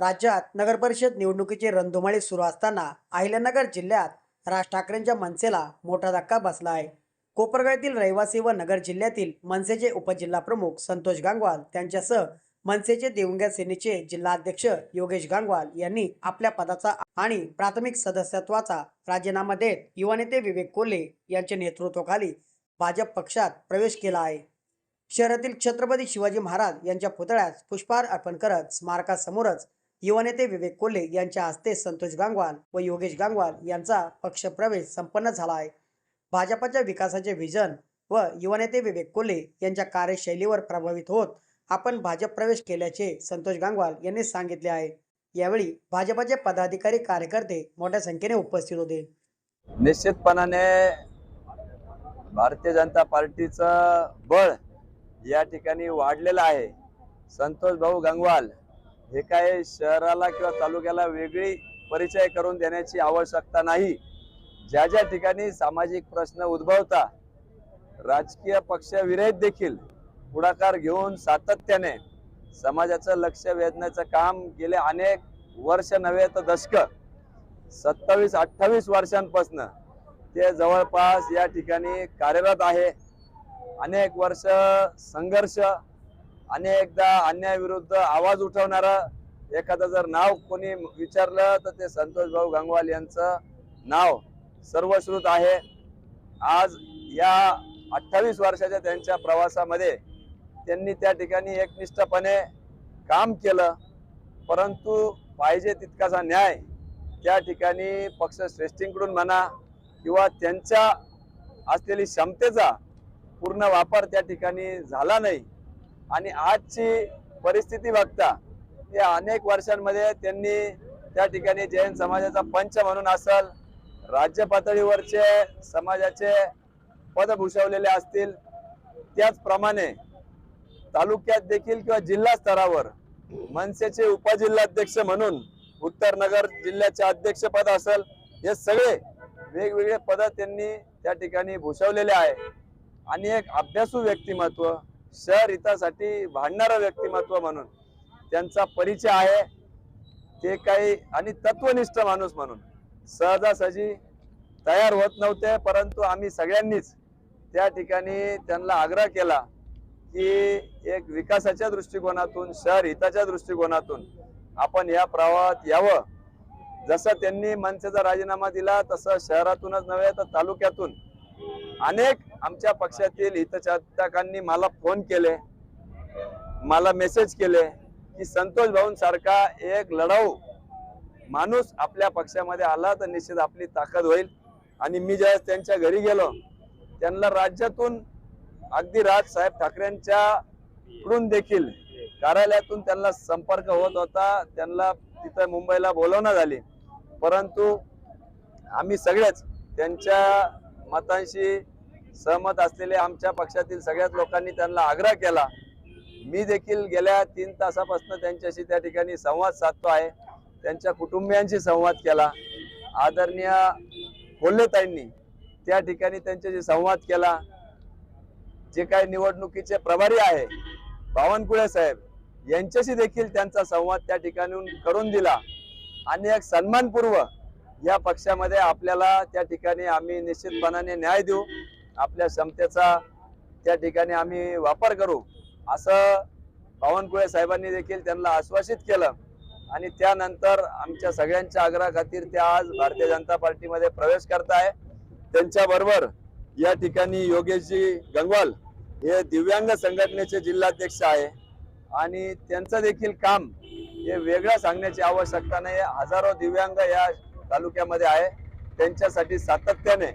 राज्यात नगरपरिषद निवडणुकीची रणधुमाळी सुरू असताना अहिल्यानगर जिल्ह्यात राज ठाकरेंच्या मनसेला मोठा धक्का बसला आहे. कोपरगाळतील रहिवासी व नगर जिल्ह्यातील मनसेचे उपजिल्हाप्रमुख संतोष गांगवाल त्यांच्यासह मनसेचे दिवंगत सेनेचे जिल्हाध्यक्ष योगेश गांगवाल यांनी आपल्या पदाचा आणि प्राथमिक सदस्यत्वाचा राजीनामा देत युवा नेते विवेक कोल्हे यांच्या नेतृत्वाखाली भाजप पक्षात प्रवेश केला आहे. शहरातील छत्रपती शिवाजी महाराज यांच्या पुतळ्यास पुष्पहार अर्पण करत स्मारकासमोरच युवा नेते विवेक कोल्हे यांच्या हस्ते संतोष गांगवाल व योगेश गांगवाल यांचा पक्षप्रवेश संपन्न झाला आहे भाजपाच्या विकासाचे व्हिजन व युवा नेते विवेक कोल्हे यांच्या कार्यशैलीवर प्रभावित होत आपण भाजप प्रवेश केल्याचे संतोष गांगवाल यांनी सांगितले आहे. यावेळी भाजपाचे पदाधिकारी कार्यकर्ते मोठ्या संख्येने उपस्थित होते. निश्चितपणाने भारतीय जनता पार्टीचं बळ या ठिकाणी वाढलेलं आहे. संतोष भाऊ गंगवाल हे काय शहराला किंवा तालुक्याला वेगळी परिचय करून देण्याची आवश्यकता नाही. ज्या ज्या ठिकाणी सामाजिक प्रश्न उद्भवता राजकीय पक्षविरहित देखील पुढाकार घेऊन सातत्याने समाजाचं लक्ष वेधण्याचं काम गेले अनेक वर्ष नव्हे तर दशक. सत्तावीस अठ्ठावीस वर्षांपासून ते जवळपास या ठिकाणी कार्यरत आहे. अनेक वर्ष संघर्ष अनेकदा अन्यायाविरुद्ध आवाज उठवणारा एखादं जर नाव कोणी विचारलं तर ते संतोष भाऊ गंगवाल यांचं नाव सर्वश्रुत आहे. आज या अठ्ठावीस वर्षाच्या त्यांच्या प्रवासामध्ये त्यांनी त्या ठिकाणी एकनिष्ठपणे काम केलं. परंतु पाहिजे तितकासा न्याय त्या ठिकाणी पक्षश्रेष्ठींकडून म्हणा किंवा त्यांच्या असलेली क्षमतेचा पूर्ण वापर त्या ठिकाणी झाला नाही. आणि आजची परिस्थिती बघता या अनेक वर्षांमध्ये त्यांनी त्या ठिकाणी जैन समाजाचा पंच म्हणून असल राज्य पातळीवरचे समाजाचे पद भूषवलेले असतील त्याचप्रमाणे तालुक्यात देखील किंवा जिल्हा स्तरावर मनसेचे उपजिल्हाध्यक्ष म्हणून उत्तर नगर जिल्ह्याचे अध्यक्षपद असेल हे सगळे वेगवेगळे पद त्यांनी त्या ठिकाणी भूषवलेले आहे. आणि एक अभ्यासू व्यक्तिमत्व शहर हितासाठी भांडणारं व्यक्तिमत्व म्हणून त्यांचा परिचय आहे. ते काही आणि तत्वनिष्ठ माणूस म्हणून. सहजासहजी तयार होत नव्हते परंतु आम्ही सगळ्यांनीच त्या ठिकाणी त्यांना आग्रह केला की एक विकासाच्या दृष्टिकोनातून शहर हिताच्या दृष्टिकोनातून आपण या प्रवाहात यावं. जसं त्यांनी मनसेचा राजीनामा दिला तसं शहरातूनच नव्हे तर तालुक्यातून अनेक आमच्या पक्षातील हितचातकांनी मला फोन केले मला मेसेज केले की संतोष भाऊंसारखा एक लढाऊ माणूस आपल्या पक्षामध्ये आला तर निश्चित आपली ताकद होईल. आणि मी ज्यावेळेस त्यांच्या घरी गेलो त्यांना राज्यातून अगदी राज साहेब ठाकरेंच्या कडून देखील कार्यालयातून त्यांना संपर्क होत होता त्यांना तिथं मुंबईला बोलवणं झाली परंतु आम्ही सगळेच त्यांच्या मतांशी सहमत असलेले आमच्या पक्षातील सगळ्याच लोकांनी त्यांना आग्रह केला. मी देखील गेल्या तीन तासापासून त्यांच्याशी त्या ठिकाणी संवाद साधतो आहे. त्यांच्या कुटुंबियांशी संवाद केला. आदरणीय कोल्हेताईंनी त्या ठिकाणी त्यांच्याशी संवाद केला. जे काही निवडणुकीचे प्रभारी आहे बावनकुळे साहेब यांच्याशी देखील त्यांचा संवाद त्या ठिकाणी करून दिला. आणि एक सन्मानपूर्व या पक्षामध्ये आपल्याला त्या ठिकाणी आम्ही निश्चितपणाने न्याय देऊ आपल्या क्षमतेचा त्या ठिकाणी आम्ही वापर करू असं बावनकुळे साहेबांनी देखील त्यांना आश्वासित केलं. आणि त्यानंतर आमच्या सगळ्यांच्या आग्रहा खातीर आज भारतीय जनता पार्टीमध्ये प्रवेश करताय. त्यांच्याबरोबर या ठिकाणी योगेशजी गंगवाल हे दिव्यांग संघटनेचे जिल्हाध्यक्ष आहे. आणि त्यांचं देखील काम हे वेगळं सांगण्याची आवश्यकता नाही. हजारो दिव्यांग या तालुक्यामध्ये आहे. त्यांच्यासाठी सातत्याने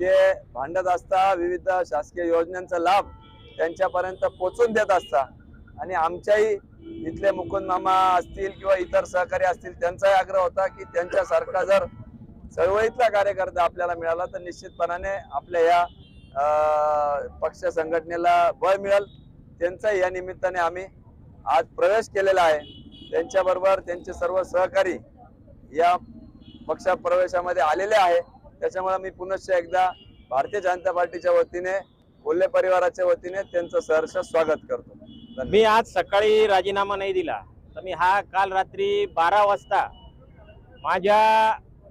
ते भांडत असता विविध शासकीय योजनांचा लाभ त्यांच्यापर्यंत पोचून देत असता आणि आमच्याही इथले मुकुंद मामा असतील किंवा इतर सहकारी असतील त्यांचाही आग्रह होता की त्यांच्यासारखा जर चळवळीतला कार्यकर्ता आपल्याला मिळाला तर निश्चितपणाने आपल्या या अं, पक्ष संघटनेला बळ मिळेल. त्यांचा या निमित्ताने आम्ही आज प्रवेश केलेला आहे. त्यांच्याबरोबर त्यांचे सर्व सहकारी या पक्षा प्रवेशामध्ये आलेले आहे. त्याच्यामुळे मी पुनश्च एकदा भारतीय जनता पार्टीच्या वतीने कोल्हे परिवाराच्या वतीने त्यांचं सहर्ष स्वागत करतो. मी आज सकाळी राजीनामा नाही दिला. तर मी हा काल रात्री बारा वाजता माझ्या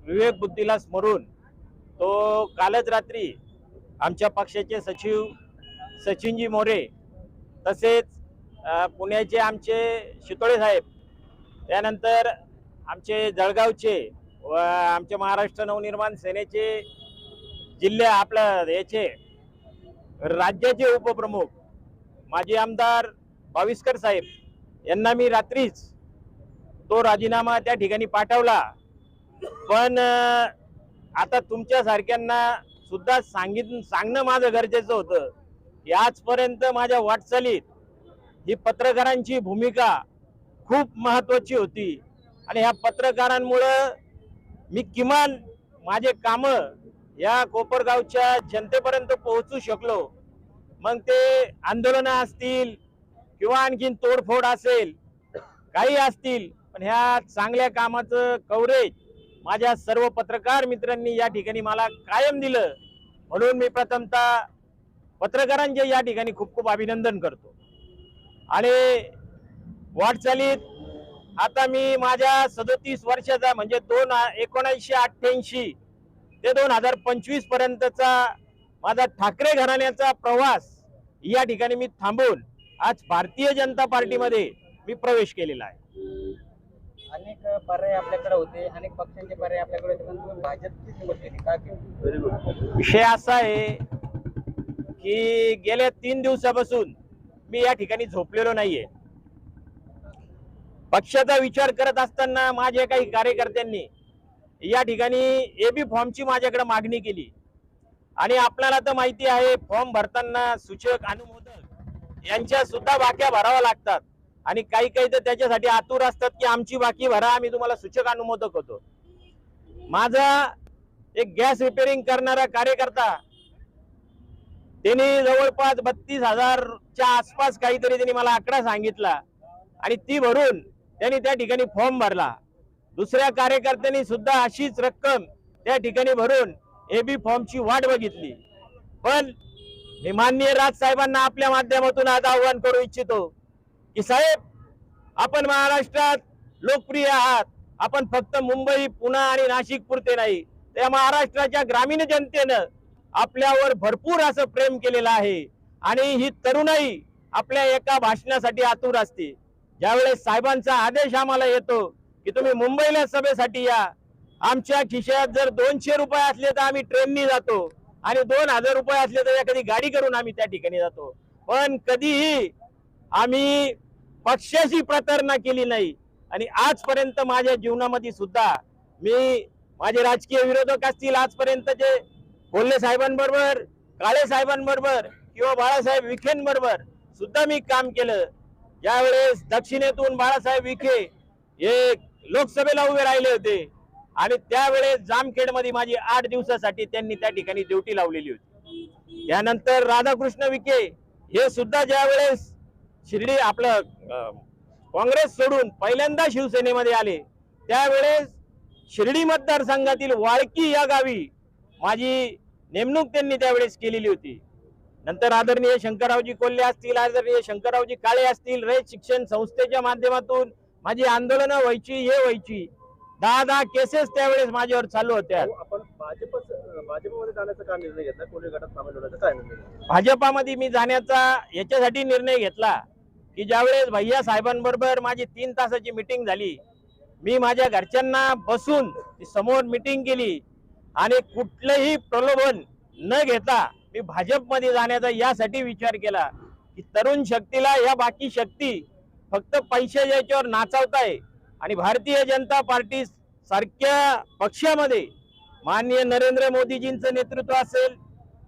विवेक बुद्धीला स्मरून तो कालच रात्री आमच्या पक्षाचे सचिव सचिनजी मोरे तसेच पुण्याचे आमचे शितोळे साहेब त्यानंतर आमचे जळगावचे व आमचे महाराष्ट्र नवनिर्माण सेनेचे जिल्हे आपल्या याचे राज्याचे उपप्रमुख माजी आमदार बाविस्कर साहेब यांना मी रात्रीच तो राजीनामा त्या ठिकाणी पाठवला. पण आता तुमच्यासारख्यांना सुद्धा सांगित सांगणं माझं गरजेचं होतं की आजपर्यंत माझ्या वाटचालीत ही पत्रकारांची भूमिका खूप महत्वाची होती. आणि ह्या पत्रकारांमुळं मी किमान माझे काम या कोपरगावच्या जनतेपर्यंत पोहोचू शकलो. मग ते आंदोलनं असतील किंवा आणखीन तोडफोड असेल काही असतील पण ह्या चांगल्या कामाचं कव्हरेज माझ्या सर्व पत्रकार मित्रांनी या ठिकाणी मला कायम दिलं. म्हणून मी प्रथमतः पत्रकारांचे या ठिकाणी खूप खूप अभिनंदन करतो. आणि वाटचालीत आता मी माझ्या सदोतीस वर्षाचा म्हणजे दोन एकोणीसशे अठ्ठ्याऐंशी ते दोन हजार पंचवीस पर्यंतचा माझा ठाकरे घराण्याचा प्रवास या ठिकाणी मी थांबवून आज भारतीय जनता पार्टीमध्ये मी प्रवेश केलेला आहे. अनेक पर्याय आपल्याकडे होते अनेक पक्षांचे पर्याय आपल्याकडे होते पण तुम्ही भाजपची निवड केली का? केली विषय असा आहे की गेल्या तीन दिवसापासून मी या ठिकाणी झोपलेलो नाहीये. पक्षाचा विचार करत असताना माझ्या काही कार्यकर्त्यांनी या ठिकाणी एबी फॉर्मची माझ्याकडे मागणी केली. आणि आपल्याला तर माहिती आहे फॉर्म भरताना सूचक अनुमोदक यांच्या सुद्धा बाक्या भराव्या लागतात. आणि काही काही तर त्याच्यासाठी आतुर असतात की आमची बाकी भरा आम्ही तुम्हाला सूचक अनुमोदक होतो. माझा एक गॅस रिपेअरिंग करणारा कार्यकर्ता त्यांनी जवळपास बत्तीस हजारच्या आसपास काहीतरी त्यांनी मला आकडा सांगितला. आणि ती भरून त्यांनी त्या ठिकाणी फॉर्म भरला. दुसऱ्या कार्यकर्त्यांनी सुद्धा अशीच रक्कम त्या ठिकाणी भरून एबी फॉर्मची वाट बघितली. पण मी माननीय राज साहेबांना आपल्या माध्यमातून आज आव्हान करू इच्छितो की साहेब आपण महाराष्ट्रात लोकप्रिय आहात. आपण फक्त मुंबई पुणे आणि नाशिक पुरते नाही त्या महाराष्ट्राच्या ग्रामीण जनतेनं आपल्यावर भरपूर असं प्रेम केलेलं आहे. आणि ही तरुणाई आपल्या एका भाषणासाठी आतुर असते. ज्यावेळेस साहेबांचा आदेश आम्हाला येतो की तुम्ही मुंबईला सभेसाठी या. आमच्या खिशात जर दोनशे रुपये असले तर आम्ही ट्रेननी जातो आणि दोन हजार रुपये असले तर एखादी गाडी करून आम्ही त्या ठिकाणी जातो. पण कधीही आम्ही पक्षाशी प्रतारणा केली नाही आणि आजपर्यंत माझ्या जीवनामध्ये सुद्धा मी माझे राजकीय विरोधक असतील आजपर्यंतचे कोल्हे साहेबांबरोबर काळे साहेबांबरोबर किंवा बाळासाहेब विखेंबरोबर सुद्धा मी काम केलं. ज्यावेळेस दक्षिणेतून बाळासाहेब विखे हे लोकसभेला उभे राहिले होते. आणि त्यावेळेस जामखेडमध्ये माझी आठ दिवसासाठी त्यांनी त्या ठिकाणी ड्युटी लावलेली होती. त्यानंतर राधाकृष्ण विखे हे सुद्धा ज्यावेळेस शिर्डी आपलं काँग्रेस सोडून पहिल्यांदा शिवसेनेमध्ये आले त्यावेळेस शिर्डी मतदारसंघातील वाळकी या गावी माझी नेमणूक त्यांनी त्यावेळेस केलेली होती. नंतर आदरणीय शंकररावजी कोल्हे असतील आदरणीय शंकररावजी काळे असतील रयत शिक्षण संस्थेच्या माध्यमातून माझी आंदोलनं व्हायची हे व्हायची. दहा दहा केसेस त्यावेळेस माझ्यावर चालू होत्या. भाजपमध्ये मी जाण्याचा याच्यासाठी निर्णय घेतला की ज्यावेळेस भैया साहेबांबरोबर माझी तीन तासाची मिटिंग झाली मी माझ्या घरच्यांना बसून समोर मिटिंग केली आणि कुठलंही प्रलोभन न घेता मी भाजपमध्ये जाण्याचा यासाठी विचार केला की तरुण शक्तीला या बाकी शक्ती फक्त पैसे याच्यावर नाचवताय आणि भारतीय जनता पार्टी सारख्या पक्षामध्ये माननीय नरेंद्र मोदीजींचं नेतृत्व असेल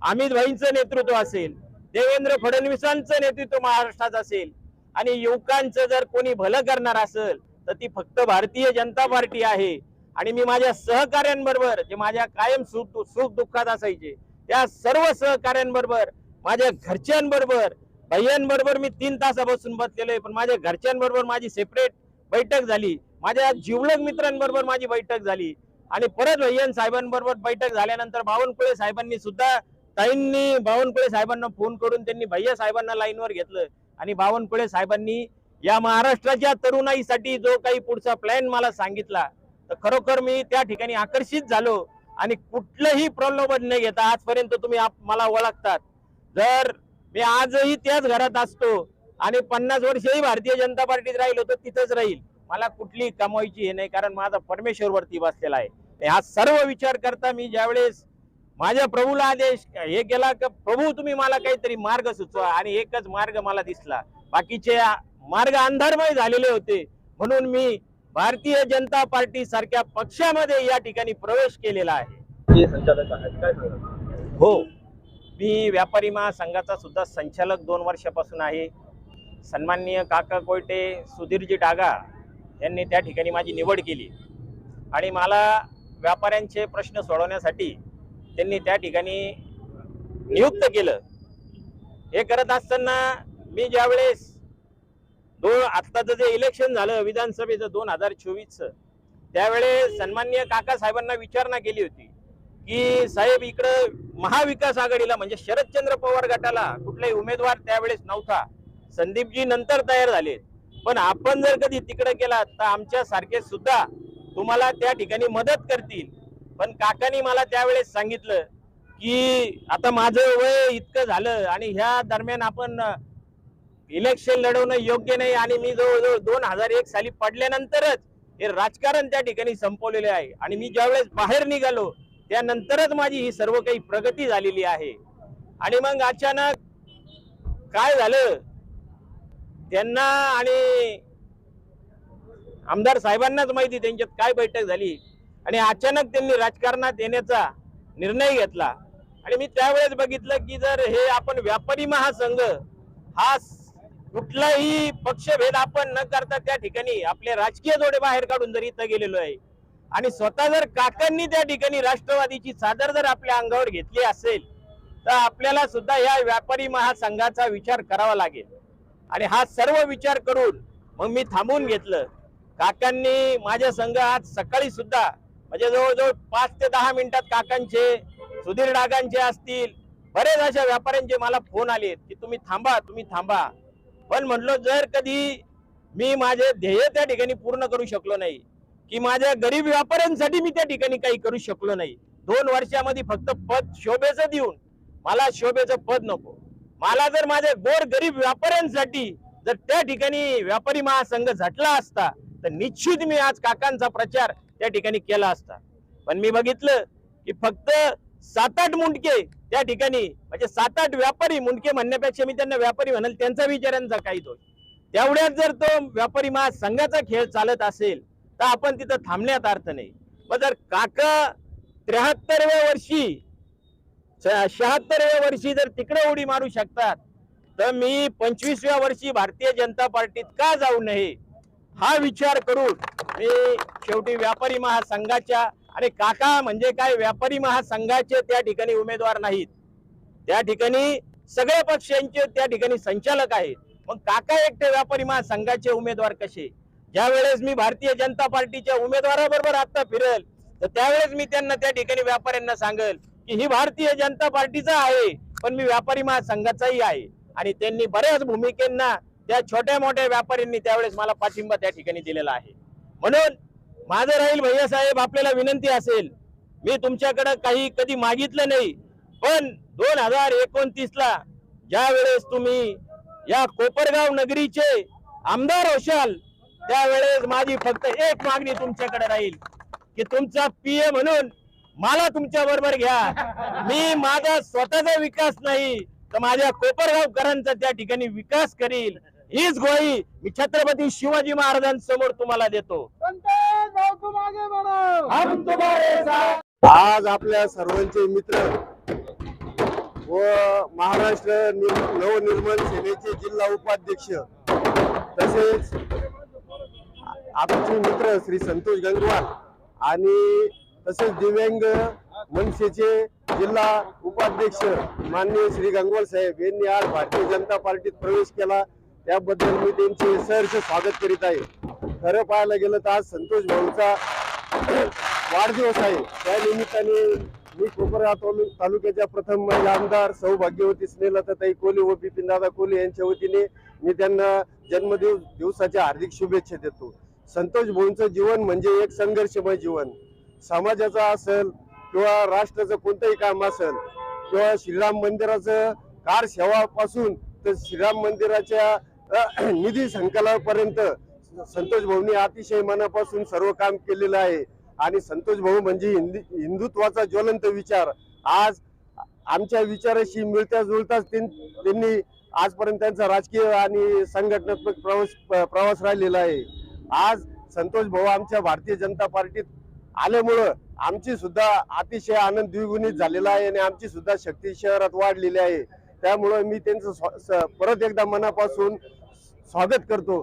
अमित भाईंचं नेतृत्व असेल देवेंद्र फडणवीसांचं नेतृत्व महाराष्ट्रात असेल आणि युवकांचं जर कोणी भलं करणार असेल तर ती फक्त भारतीय जनता पार्टी आहे. आणि मी माझ्या सहकाऱ्यांबरोबर जे माझ्या कायम सुख सुख दुःखात असायचे त्या सर्व सहकाऱ्यांबरोबर माझ्या घरच्यांबरोबर भैयांबरोबर मी तीन तासापासून बसलेलो आहे. पण माझ्या घरच्यांबरोबर माझी सेपरेट बैठक झाली. माझ्या जिवलग मित्रांबरोबर माझी बैठक झाली. आणि परत भैयन साहेबांबरोबर बैठक झाल्यानंतर बावनकुळे साहेबांनी सुद्धा ताईंनी बावनकुळे साहेबांना फोन करून त्यांनी भैया साहेबांना लाईनवर घेतलं. आणि बावनकुळे साहेबांनी या महाराष्ट्राच्या तरुणाईसाठी जो काही पुढचा प्लॅन मला सांगितला तर खरोखर मी त्या ठिकाणी आकर्षित झालो. आणि कुठलंही प्रलोभन न घेता आजपर्यंत तुम्ही मला ओळखतात. जर मी आजही त्याच घरात असतो आणि पन्नास वर्षही भारतीय जनता पार्टीत राहिलो तर तिथंच राहील. मला कुठली कमवायची हे नाही कारण माझा परमेश्वर वरती बसलेला आहे. हा सर्व विचार करता मी ज्यावेळेस माझ्या प्रभूला आदेश हे केला की प्रभू तुम्ही मला काहीतरी मार्ग सुचवा आणि एकच मार्ग मला दिसला. बाकीचे मार्ग अंधारमय झालेले होते. म्हणून मी भारतीय जनता पार्टी सारख्या पक्षामध्ये या ठिकाणी प्रवेश केलेला आहे. हो. मी व्यापारी महासंघाचा सुद्धा संचालक दोन वर्षापासून आहे. सन्माननीय काका कोयटे सुधीरजी डागा यांनी त्या ठिकाणी माझी निवड केली. आणि मला व्यापाऱ्यांचे प्रश्न सोडवण्यासाठी त्यांनी त्या ठिकाणी नियुक्त केलं. हे करत असताना मी ज्यावेळेस दोन आत्ताचं जे इलेक्शन झालं विधानसभेचं दोन हजार चोवीसचं त्यावेळेस सन्माननीय काका साहेबांना विचारणा केली होती की साहेब इकडं महाविकास आघाडीला म्हणजे शरदचंद्र पवार गटाला कुठलाही उमेदवार त्यावेळेस नव्हता. संदीपजी नंतर तयार झाले पण आपण जर कधी तिकडे गेलात तर आमच्या सारखे सुद्धा तुम्हाला त्या ठिकाणी मदत करतील. पण काकांनी मला त्यावेळेस सांगितलं की आता माझं वय इतकं झालं आणि ह्या दरम्यान आपण इलेक्शन लढवणं योग्य नाही आणि मी जवळजवळ दोन हजार एक साली पडल्यानंतरच हे राजकारण त्या ठिकाणी संपवलेले आहे. आणि मी ज्यावेळेस बाहेर निघालो त्यानंतरच माझी ही सर्व काही प्रगती झालेली आहे. आणि मग अचानक काय झालं? त्यांना आणि आमदार साहेबांनाच माहिती त्यांच्यात काय बैठक झाली? आणि अचानक त्यांनी राजकारणात येण्याचा निर्णय घेतला. आणि मी त्यावेळेस बघितलं की जर हे आपण व्यापारी महासंघ हा कुठलाही पक्षभेद आपण न करता त्या ठिकाणी आपले राजकीय जोडे बाहेर काढून जर इथं गेलेलो आहे आणि स्वतः जर काकांनी त्या ठिकाणी राष्ट्रवादीची चादर जर आपल्या अंगावर घेतली असेल तर आपल्याला सुद्धा या व्यापारी महासंघाचा विचार करावा लागेल. आणि हा सर्व विचार करून मग मी थांबून घेतलं. काकांनी माझ्या संघ आज सकाळी सुद्धा म्हणजे जवळजवळ पाच ते दहा मिनिटात काकांचे सुधीर डागांचे असतील बरेच अशा व्यापाऱ्यांचे मला फोन आले की तुम्ही थांबा तुम्ही थांबा. पण म्हटलो जर कधी मी माझे ध्येय त्या ठिकाणी पूर्ण करू शकलो नाही की माझ्या गरीब व्यापाऱ्यांसाठी मी त्या ठिकाणी काही करू शकलो नाही दोन वर्षामध्ये फक्त पद शोभेचं देऊन मला शोभेचं पद नको. मला जर माझ्या गोर गरीब व्यापाऱ्यांसाठी जर त्या ठिकाणी व्यापारी महासंघ झटला असता तर निश्चित मी आज काकांचा प्रचार त्या ठिकाणी केला असता. पण मी बघितलं की फक्त सात आठ मुंडके त्या ठिकाणी म्हणजे सात आठ व्यापारी मुंडके म्हणण्यापेक्षा मी त्यांना व्यापारी म्हणाल त्यांचा विचारांचा काही दोष तेवढ्यात जर तो व्यापारी महासंघाचा खेळ चालत असेल तर आपण तिथं थांबण्यात अर्थ नाही. मग जर काका त्र्याहत्तरव्या वर्षी शहात्तरव्या वर्षी जर तिकडे उडी मारू शकतात तर मी पंचवीसव्या वर्षी भारतीय जनता पार्टीत का जाऊ नये? हा विचार करून मी शेवटी व्यापारी महासंघाच्या आणि काका म्हणजे काय व्यापारी महासंघाचे त्या ठिकाणी उमेदवार नाहीत. त्या ठिकाणी सगळ्या पक्षांचे त्या ठिकाणी संचालक आहेत. मग काका एकटे व्यापारी महासंघाचे उमेदवार कसे? ज्या वेळेस मी भारतीय जनता पार्टीच्या उमेदवाराबरोबर आता फिरेल तर त्यावेळेस मी त्यांना त्या ठिकाणी व्यापाऱ्यांना सांगेल की ही भारतीय जनता पार्टीचा आहे पण मी व्यापारी महासंघाचाही आहे. आणि त्यांनी बऱ्याच भूमिकेंना त्या छोट्या मोठ्या व्यापाऱ्यांनी त्यावेळेस मला पाठिंबा त्या ठिकाणी दिलेला आहे. म्हणून माझं राहील भैया साहेब आपल्याला विनंती असेल. मी तुमच्याकडं काही कधी मागितलं नाही पण दोन हजार एकोणतीस ला ज्या वेळेस तुम्ही या कोपरगाव नगरीचे आमदार होशाल त्यावेळेस माझी फक्त एक मागणी तुमच्याकडे राहील की तुमचा पीए म्हणून मला तुमच्या बरोबर घ्या. मी माझा स्वतःचा विकास नाही तर माझ्या कोपरगावकरांचा त्या ठिकाणी विकास करील. हीच ग्वाही मी छत्रपती शिवाजी महाराजांसमोर तुम्हाला देतो. हम तुम्हारे साथ आज आपल्या सर्वांचे मित्र व महाराष्ट्र निर- नवनिर्माण सेनेचे जिल्हा उपाध्यक्ष तसेच आमचे मित्र श्री संतोष गंगवाल आणि तसेच दिव्यांग मनसेचे जिल्हा उपाध्यक्ष माननीय श्री गंगवाल साहेब यांनी आज भारतीय जनता पार्टीत प्रवेश केला. त्याबद्दल मी त्यांचे सहर्ष स्वागत करीत आहे. खरं पाहायला गेलं तर आज संतोष भाऊचा वाढदिवस आहे. त्या निमित्ताने मी कोपरा तालुक्याच्या प्रथम महिला आमदार सौभाग्यवती स्नेहलताई कोले व बिपिन दादा कोले यांच्या वतीने मी त्यांना जन्मदिवस दिवसाच्या हार्दिक शुभेच्छा देतो. संतोष भाऊंचं जीवन म्हणजे एक संघर्षमय जीवन. समाजाचं असेल किंवा राष्ट्राचं कोणतंही काम असेल किंवा श्रीराम मंदिराचं कार सेवापासून तर श्रीराम मंदिराच्या निधी संकलनापर्यंत संतोष भाऊंनी अतिशय मनापासून सर्व काम केलेलं आहे. आणि संतोष भाऊ म्हणजे हिंदी हिंदुत्वाचा ज्वलंत विचार. आज आमच्या विचाराशी मिळता जुळताच त्यां- त्यांनी आजपर्यंत त्यांचा राजकीय आणि संघटनात्मक प्रवास प्रवास राहिलेला आहे. आज संतोष भाऊ आमच्या भारतीय जनता पार्टीत आल्यामुळं आमची सुद्धा अतिशय आनंद द्विगुणित झालेला आहे आणि आमची सुद्धा शक्ती शहरात वाढलेली आहे. त्यामुळं मी त्यांचं परत एकदा मनापासून स्वागत करतो.